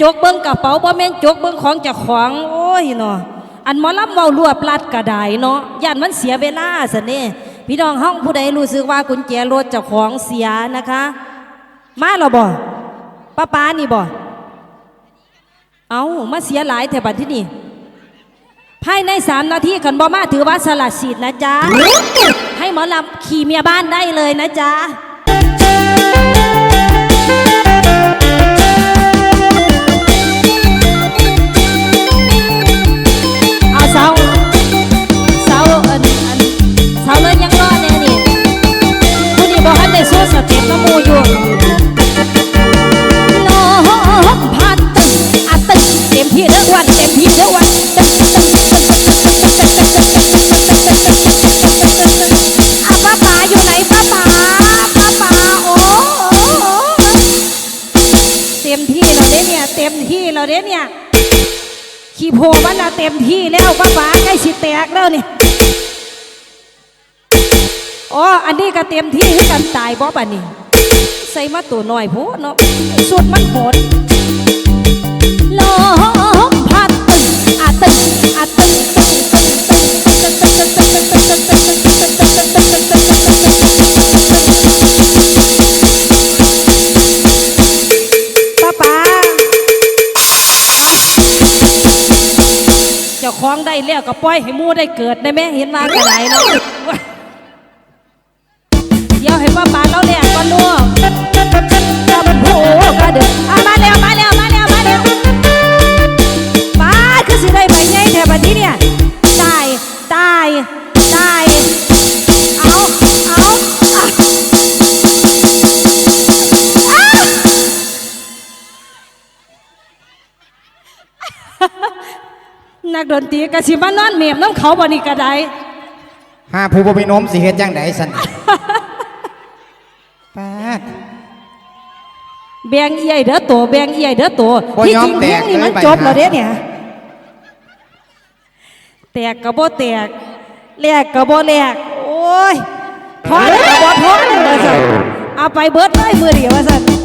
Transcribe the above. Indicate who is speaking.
Speaker 1: จกเบิ้งกระเป๋าบ่แม่นจกเบิ้งของจากของโอ้ยเนาะอันมอลำเว้ารวบลัดกระไดเนาะย่านมันเสียเวลาสนี่พี่น้องห้องผู้ใดรู้สึกว่ากุญแจรถจากของเสียนะคะ มาเราบ่ป้าป้านี่บ่เอามาเสียหลายแถวบัดที่นี่ภายในสามนาทีขันบอมาถือว่าสลัดสีดนะจ๊ะให้หมอลับขี่เมียบ้านได้เลยนะจ๊ะ ยิบแล้ววันอาป้าป๋าอยู่ไหนป้าป๋าป้าป๋าโอ้เต็มที่เราเด้เนี่ย เต็มที่เราเด้เนี่ย ขี้โพมันละเต็มที่แล้วป้าป๋าใกล้สิแตกแล้วนี่อ๋ออันนี้ก็เต็มที่คือกันตายบ๊อบอันนี้ใส่มาตัวหน่อยโพเนาะสุดมันหมดโล จ้าของได้แล้วก็ปล่อยให้มูได้เกิดได้ไหมเห็นว่ากระไรเนาะ นักดนตรีกะสิมานอนเมียมน้ำเขาบ่นี่กระได
Speaker 2: หาผู้บ่มีนมสิเฮ็ดจังไดสันปาด
Speaker 1: แบงเอียเด้อโตแบงเอียเด้อโต
Speaker 2: บ่
Speaker 1: ที่
Speaker 2: ยอ
Speaker 1: จ
Speaker 2: ม
Speaker 1: ริง
Speaker 2: แต
Speaker 1: เพล
Speaker 2: ก
Speaker 1: งนี่มัน
Speaker 2: เลยใบ
Speaker 1: จบแล้ว
Speaker 2: หา
Speaker 1: เด้เนี่ยแตกกะบ่แตกแลกกะบ่แลกโอ้ยทอนกะบ่ทอนว่าซั่นเอาไปเบิดเลยมือเดียวว่าซั่น